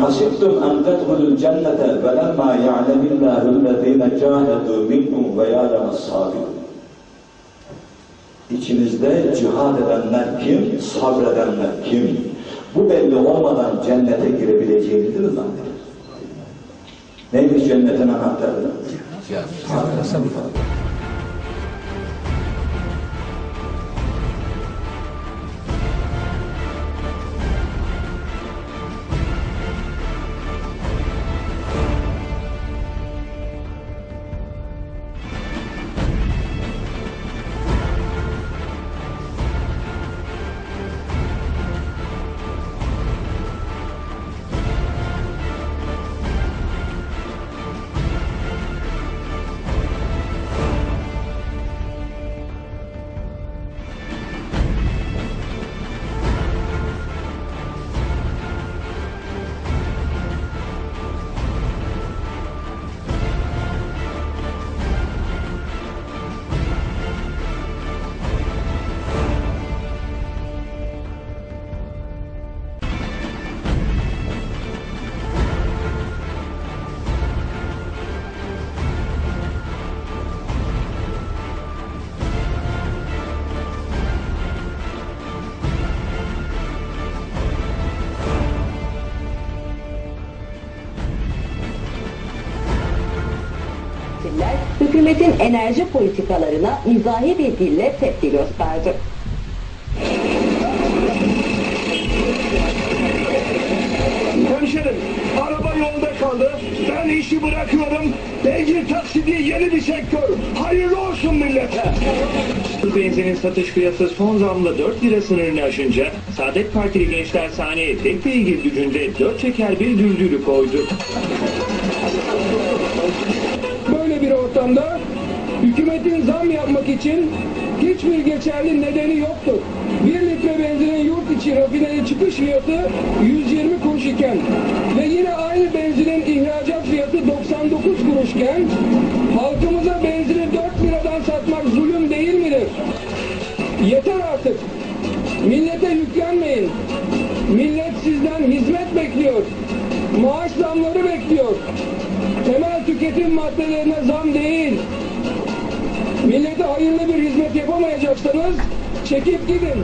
حسبتم أن تدخلوا الجنة ولما يعلم الله الذين جاهدوا منكم ويعلم الصابرين İçinizde cihad edenler kim? Sabredenler kim? Bu belli olmadan cennete girebileceğinizi mi zannediyorsunuz? Neymiş cennetin anahtarı? Yetkililer Hükümetin enerji politikalarına mizahi bir dille tepki gösterdi. Hemşerim, araba yolda kaldı. Ben işi bırakıyorum. Beygir taksidi yeni bir sektör. Hayırlı olsun millete. Benzinin satış fiyatı son zamla 4 lira sınırını aşınca Saadet Partili gençler sahneye tek beygir gücünde 4 çeker bir düldülü koydu. İçin hiçbir geçerli nedeni yoktur. 1 litre benzinin yurt içi rafineri çıkış fiyatı 120 kuruş iken ve yine aynı benzinin ihracat fiyatı 99 kuruşken halkımıza benzini 4 liradan satmak zulüm değil midir? Yeter artık. Millete yüklenmeyin. Millet sizden hizmet bekliyor. Maaş zamları bekliyor. Temel tüketim maddelerine zam değil. Millete hayırlı bir hizmet yapamayacaksanız çekip gidin.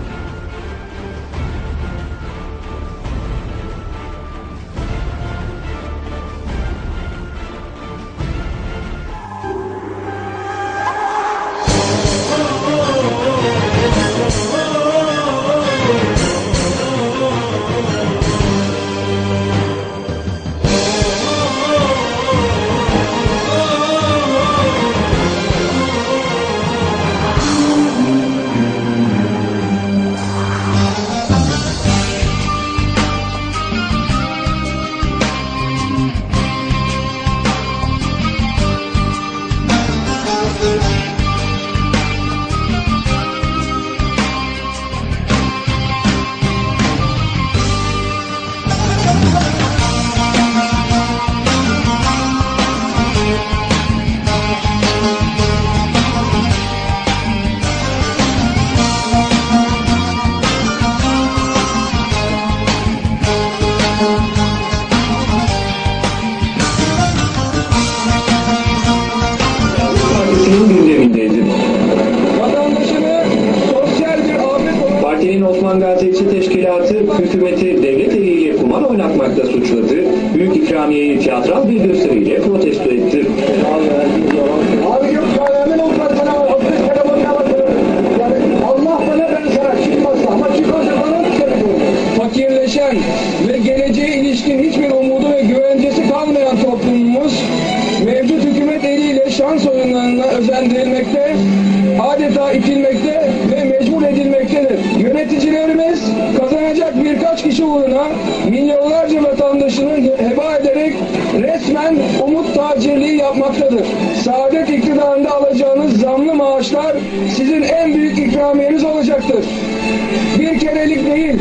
Devlet eliyle kumar oynatmakla suçladı. Büyük ikramiyeyi tiyatral bir gösteriyle protesto etti. Vatandaşını heba ederek resmen umut tacirliği yapmaktadır. Saadet iktidarında alacağınız zamlı maaşlar sizin en büyük ikramiyeniz olacaktır. Bir kerelik değil,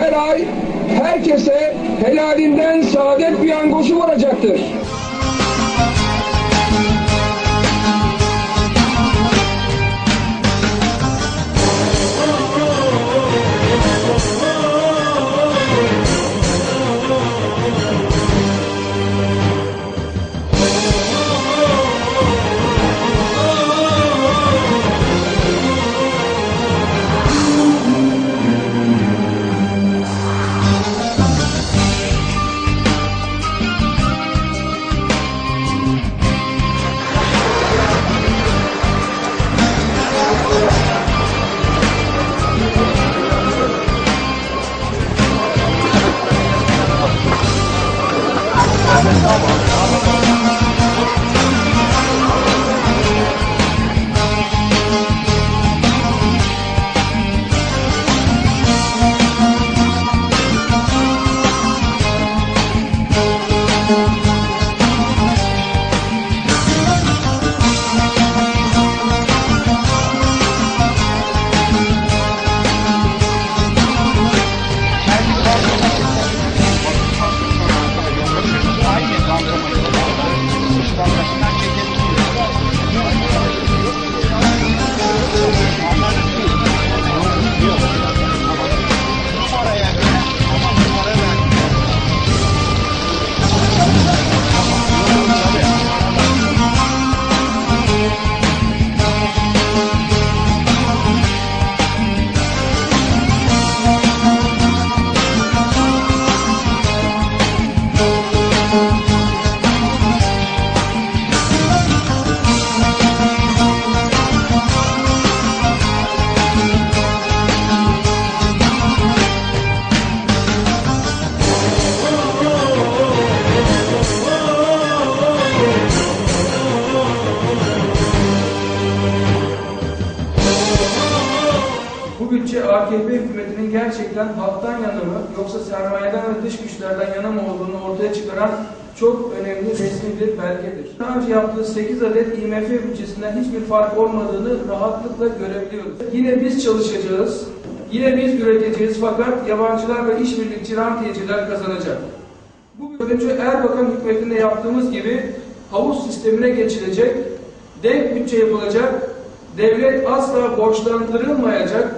her ay herkese helalinden saadet piyangosu varacaktır. Oh, AKP hükümetinin gerçekten halktan yana mı yoksa sermayeden ve dış güçlerden yana mı olduğunu ortaya çıkaran çok önemli resmi bir belgedir. Daha önce yaptığı 8 adet IMF bütçesinden hiçbir fark olmadığını rahatlıkla görebiliyoruz. Yine biz çalışacağız, yine biz üreteceğiz fakat yabancılar ve işbirlikçi rantiyeciler kazanacak. Bu önce Erbakan hükümetinde yaptığımız gibi havuz sistemine geçilecek, denk bütçe yapılacak, devlet asla borçlandırılmayacak,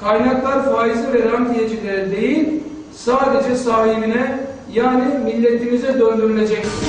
kaynaklar faizi ve rantiyecilere değil, sadece sahibine yani milletimize döndürülecektir.